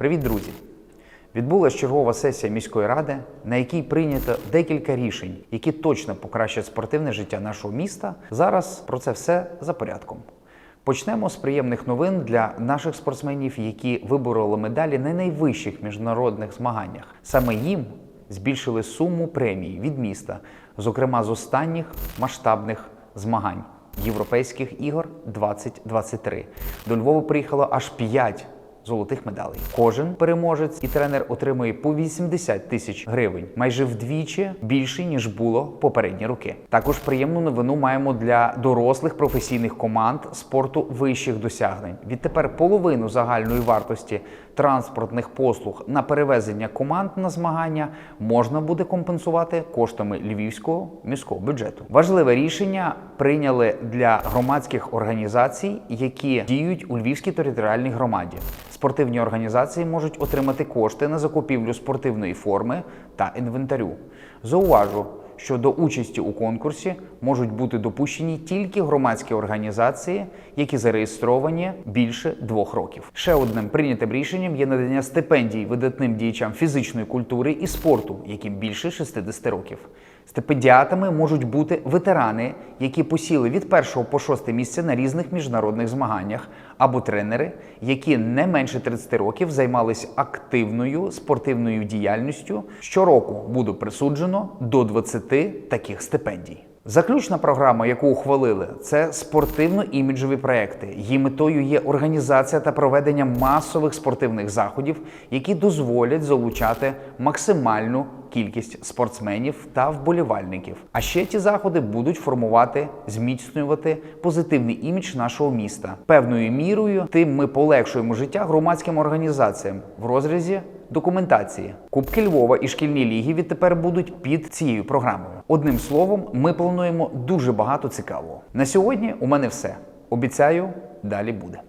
Привіт, друзі! Відбулася чергова сесія міської ради, на якій прийнято декілька рішень, які точно покращать спортивне життя нашого міста. Зараз про це все за порядком. Почнемо з приємних новин для наших спортсменів, які вибороли медалі на найвищих міжнародних змаганнях. Саме їм збільшили суму премій від міста, зокрема з останніх масштабних змагань Європейських ігор 2023. До Львова приїхало аж 5 золотих медалей. Кожен переможець і тренер отримує по 80 тисяч гривень, майже вдвічі більше ніж було попередні роки. Також приємну новину маємо для дорослих професійних команд спорту вищих досягнень. Відтепер половину загальної вартості транспортних послуг на перевезення команд на змагання можна буде компенсувати коштами львівського міського бюджету. Важливе рішення прийняли для громадських організацій, які діють у Львівській територіальній громаді. Спортивні організації можуть отримати кошти на закупівлю спортивної форми та інвентарю. Зауважу, що до участі у конкурсі можуть бути допущені тільки громадські організації, які зареєстровані більше двох років. Ще одним прийнятим рішенням є надання стипендій видатним діячам фізичної культури і спорту, яким більше 60 років. Стипендіатами можуть бути ветерани, які посіли від першого по шосте місце на різних міжнародних змаганнях, або тренери, які не менше 30 років займалися активною спортивною діяльністю. Щороку буде присуджено до 20 таких стипендій. Заключна програма, яку ухвалили, це спортивно-іміджові проекти. Її метою є організація та проведення масових спортивних заходів, які дозволять залучати максимальну кількість спортсменів та вболівальників. А ще ці заходи будуть формувати, зміцнювати позитивний імідж нашого міста. Певною мірою тим ми полегшуємо життя громадським організаціям в розрізі документації. Кубки Львова і шкільні ліги відтепер будуть під цією програмою. Одним словом, ми плануємо дуже багато цікавого. На сьогодні у мене все. Обіцяю, далі буде.